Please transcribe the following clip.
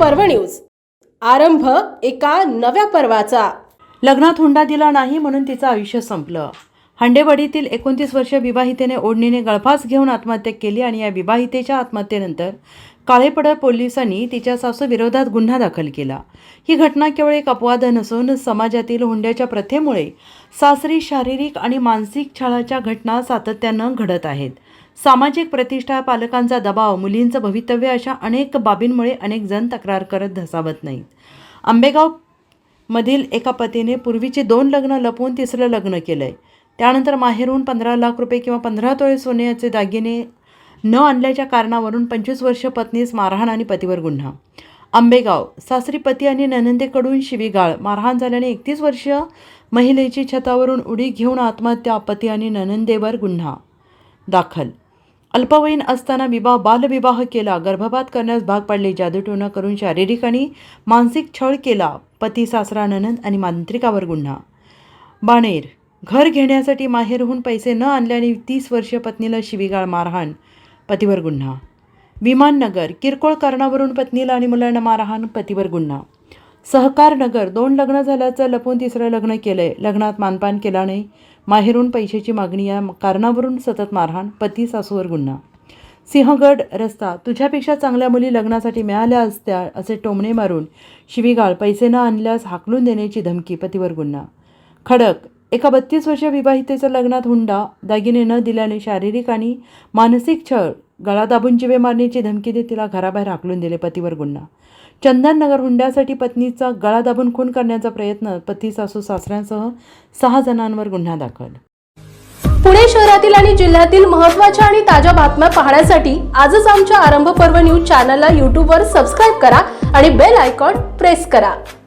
पर्व न्यूज. आरंभ एका नव्या पर्वाचा. लग्नात हुंडा दिला नाही म्हणून तिचं आयुष्य संपलं. हंडेवाडीतील एकोणतीस वर्ष विवाहितेने ओढणीने गळफास घेऊन आत्महत्या केली आणि या विवाहितेच्या आत्महत्येनंतर काळेपड पोलिसांनी तिच्या सासू विरोधात गुन्हा दाखल केला. ही घटना केवळ एक अपवाद नसून समाजातील हुंड्याच्या प्रथेमुळे सासरी शारीरिक आणि मानसिक छळाच्या घटना सातत्यानं घडत आहेत. सामाजिक प्रतिष्ठा पालकांचा दबाव मुलींचं भवितव्य अशा अनेक बाबींमुळे अनेक जण तक्रार करत धसावत नाहीत. आंबेगाव मधील एका पतीने पूर्वीचे दोन लग्न लपवून तिसरं लग्न केलं आहे त्यानंतर माहेरून पंधरा लाख रुपये किंवा पंधरा तोळे सोन्याचे दागिने न आणल्याच्या कारणावरून पंचवीस वर्ष पत्नीस मारहाण आणि पतीवर गुन्हा. आंबेगाव सासरी पती आणि ननंदेकडून शिवीगाळ मारहाण झाल्याने एकतीस वर्ष महिलेची छतावरून उडी घेऊन आत्महत्या पती आणि ननंदेवर गुन्हा दाखल अल्पवयीन असताना विवाह बालविवाह केला. गर्भपात करण्यास भाग पाडले. जादूटोणा करून शारीरिक आणि मानसिक छळ केला. पती सासरा ननंद आणि मांत्रिकावर गुन्हा. बाणेर. घर घेण्यासाठी माहेरहून पैसे न आणल्याने तीस वर्ष पत्नीला शिवीगाळ मारहाण पतीवर गुन्हा. विमाननगर. किरकोळ कारणावरून पत्नीला आणि मुलांना मारहाण पतीवर गुन्हा. सहकारनगर दोन लग्न झाल्याचं लपून तिसरं लग्न केलं आहे लग्नात मानपान केला नाही माहेरून पैशाची मागणी या कारणावरून सतत मारहाण पती सासूवर गुन्हा. सिंहगड रस्ता तुझ्यापेक्षा चांगल्या मुली लग्नासाठी मिळाल्या असत्या असे टोमणे मारून शिवीगाळ पैसे न आणल्यास हाकलून देण्याची धमकी पतीवर गुन्हा. खडक एका बत्तीस वर्ष विवाहितेचं लग्नात हुंडा दागिने न दिल्याने शारीरिक आणि मानसिक छळ गळा दाबून जिवे मारण्याची धमकी देत तिला घराबाहेर हाकलून दिले पतीवर गुन्हा. चंदननगर हुंड्यासाठी पत्नीचा गळा दाबून खून करण्याचा प्रयत्न पती सासू सासऱ्यांसह सहा जणांवर गुन्हा दाखल. पुणे शहरातील आणि जिल्ह्यातील महत्त्वाच्या आणि ताज्या बातम्या पाहण्यासाठी आजच आमच्या आरंभ पर्व न्यूज चॅनलला यूट्यूबवर सबस्क्राईब करा आणि बेल आयकॉन प्रेस करा.